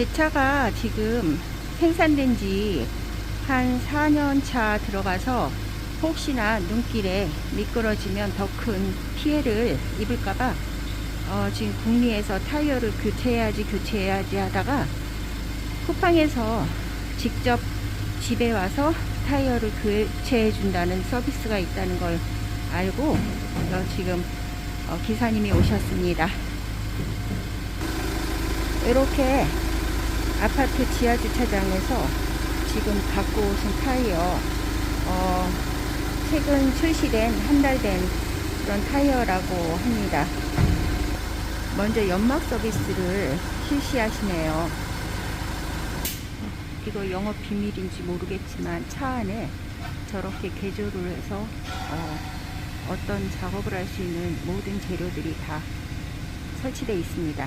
제 차가 지금 생산된 지 한 4년 차 들어가서 혹시나 눈길에 미끄러지면 더 큰 피해를 입을까봐 어, 지금 국리에서 타이어를 교체해야지 교체해야지 하다가 쿠팡에서 직접 집에 와서 타이어를 교체해 준다는 서비스가 있다는 걸 알고 어, 지금 어, 기사님이 오셨습니다. 이렇게 아파트 지하 주차장에서 지금 갖고 오신 타이어 어, 최근 출시된 한 달 된 그런 타이어라고 합니다. 먼저 연막 서비스를 실시하시네요. 이거 영업 비밀인지 모르겠지만 차 안에 저렇게 개조를 해서 어, 어떤 작업을 할 수 있는 모든 재료들이 다 설치되어 있습니다.